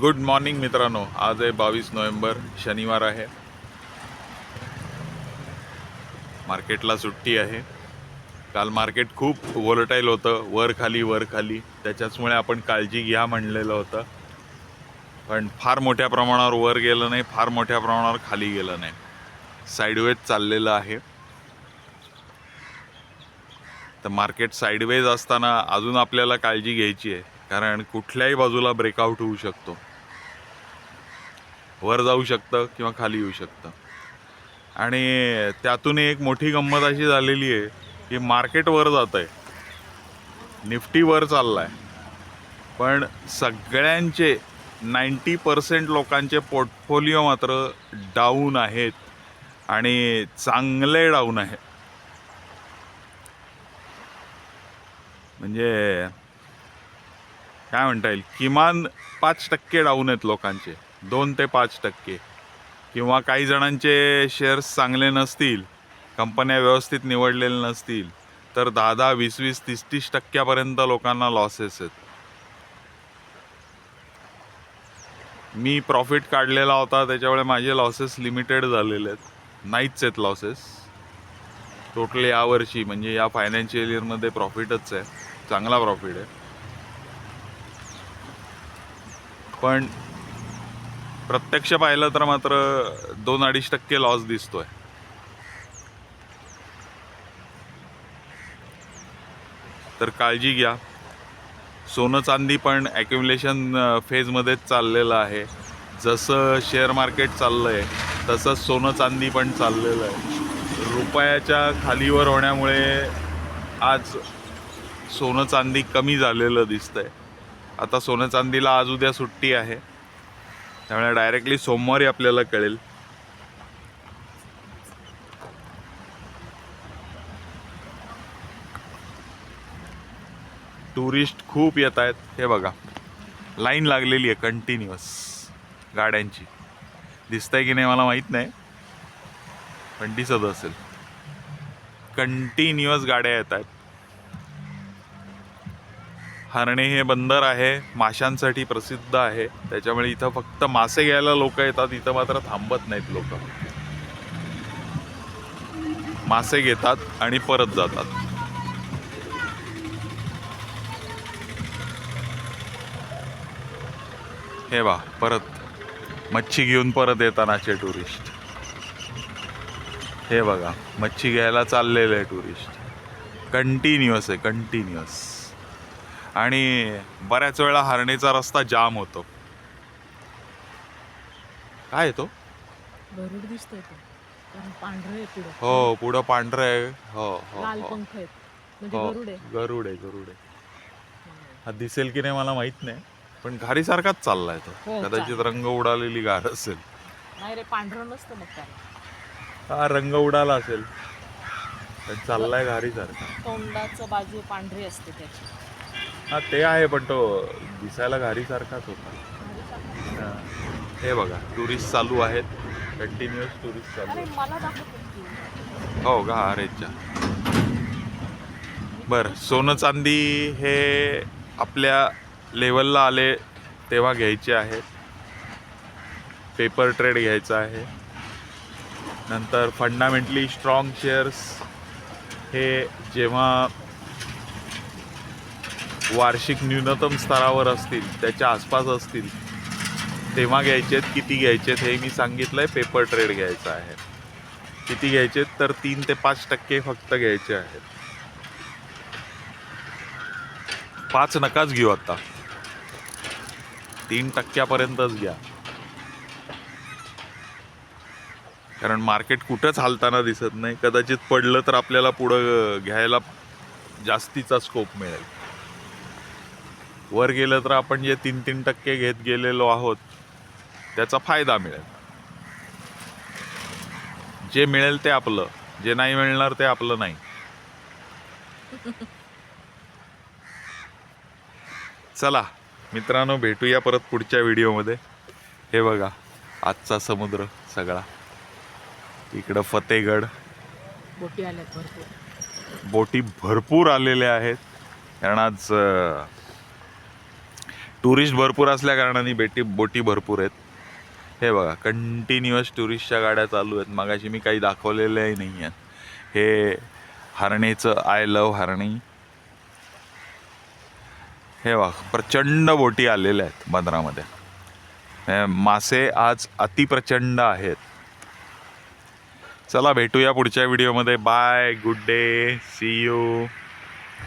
Good morning मित्रांनो. आज आहे बावीस नोव्हेंबर शनिवार आहे. मार्केटला सुट्टी आहे. काल मार्केट खूप वोलटाईल होतं. वर खाली वर खाली. त्याच्याचमुळे आपण काळजी घ्या म्हणलेलं होतं. पण फार मोठ्या प्रमाणावर वर गेलं नाही फार मोठ्या प्रमाणावर खाली गेलं नाही. साईडवेज चाललेलं आहे. तर मार्केट साईडवेज असताना अजून आपल्याला काळजी घ्यायची आहे. कारण कुठल्याही बाजूला ब्रेकआउट होऊ शकतो. वर जाऊ शकतं किंवा खाली येऊ शकतं. आणि त्यातून एक मोठी गंमत अशी झालेली आहे की मार्केट वर जात आहे निफ्टी वर चालला आहे पण सगळ्यांचे नाईंटी पर्सेंट लोकांचे पोर्टफोलिओ मात्र डाऊन आहेत आणि चांगले डाऊन आहेत. म्हणजे काय म्हणता येईल? किमान पाच टक्के डाऊन आहेत लोकांचे. दोन ते पाच टक्के. किंवा काही जणांचे शेअर्स चांगले नसतील कंपन्या व्यवस्थित निवडलेल्या नसतील तर दहा दहा वीस वीस तीस तीस टक्क्यापर्यंत लोकांना लॉसेस आहेत. मी प्रॉफिट काढलेला होता त्याच्यामुळे माझे लॉसेस लिमिटेड झालेले आहेत. नाहीच आहेत लॉसेस टोटल यावर्षी म्हणजे या फायनान्शियल इयरमध्ये प्रॉफिटच आहे. चांगला प्रॉफिट आहे. पण प्रत्यक्ष पाहिलं तर मात्र दोन अडीच टक्के लॉस दिसतोय. तर काळजी घ्या. सोनं चांदी पण ॲक्युम्युलेशन फेजमध्येच चाललेलं आहे. जसं शेअर मार्केट चाललं आहे तसंच सोनं चांदी पण चाललेलं आहे. रुपयाच्या खालीवर होण्यामुळे आज सोनं चांदी कमी झालेलं दिसतंय. आता सोनं चांदीला आज उद्या सुट्टी आहे. त्यामुळे डायरेक्टली सोमवारी आपल्याला कळेल. टुरिस्ट खूप येत आहेत. हे बघा. लाईन लागलेली आहे कंटिन्युअस गाड्यांची. दिसतंय की नाही मला माहीत नाही. पण दिसत असेल. कंटिन्युअस गाड्या येत आहेत. हरणे हे बंदर आहे माशांसाठी प्रसिद्ध आहे. त्याच्यामुळे इथं फक्त मासे घ्यायला लोक येतात इथं मात्र थांबत नाहीत लोक. मासे घेतात आणि परत जातात. हे वा परत. मच्छी घेऊन परत येतानाचे टुरिस्ट हे बघा मच्छी घ्यायला चाललेले आहे टुरिस्ट कंटिन्युअस आहे कंटिन्युअस आणि बऱ्याच वेळा हरणेचा रस्ता जाम होतो. काय येतो दिसतोय हो पुढं पांढरं आहे. हो हो हो. म्हणजे हो गरुड आहे. गरुड आहे हा दिसेल की नाही मला माहीत नाही पण घारीसारखाच चाललाय तो. हो, कदाचित रंग उडालेली गार असेल. नाही रे पांढरं नसतं मग हा रंग उडाला असेल. चाललाय घारीसारखा. तोंडाचं बाजू पांढरी असते त्याची. हा ते आहे पण तो दिसायला घारीसारखाच होता. हा. बघा टुरिस्ट चालू आहेत. कंटिन्युअस टुरिस्ट चालू हो का? अरेच्या बर सोनं चांदी हे आपल्या लेवलला आले तेव्हा घ्यायचे आहेत पेपर ट्रेड घ्यायचा आहे. नंतर फंडामेंटली स्ट्रॉंग शेअर्स हे जेव्हा वार्षिक न्यूनतम स्तरावर असतील त्याच्या आसपास असतील तेव्हा घ्यायचेत किती घ्यायचेत हे मी सांगितलंय पेपर ट्रेड घ्यायचा आहे. किती घ्यायचे तर तीन ते पाच टक्के फक्त घ्यायचे आहेत. पाच नकाच घेऊ आता. तीन टक्क्यापर्यंतच घ्या. कारण मार्केट कुठंच हालताना दिसत नाही. कदाचित पडलं तर आपल्याला पुढं घ्यायला जास्तीचा स्कोप मिळेल. वर गेलं तर आपण जे तीन तीन टक्के घेत गेलेलो आहोत त्याचा फायदा मिळेल. जे मिळेल ते आपलं जे नाही मिळणार ते आपलं नाही. चला मित्रांनो भेटूया परत पुढच्या व्हिडिओमध्ये. हे बघा आजचा समुद्र सगळा. इकडं फतेगड. बोटी आल्यात भरपूर. बोटी भरपूर आलेल्या आहेत. कारण आज टुरिस्ट भरपूर असल्या कारणाने बेटी बोटी भरपूर आहेत. हे बघा कंटिन्युअस टुरिस्टच्या गाड्या चालू आहेत. मगाशी मी काही दाखवलेल्याही नाही आहेत हे हरणीचं आय लव हरणी. हे बघा प्रचंड बोटी आलेल्या आहेत बंदरामध्ये. हे मासे आज अतिप्रचंड आहेत. चला भेटूया पुढच्या व्हिडिओमध्ये bye good day see you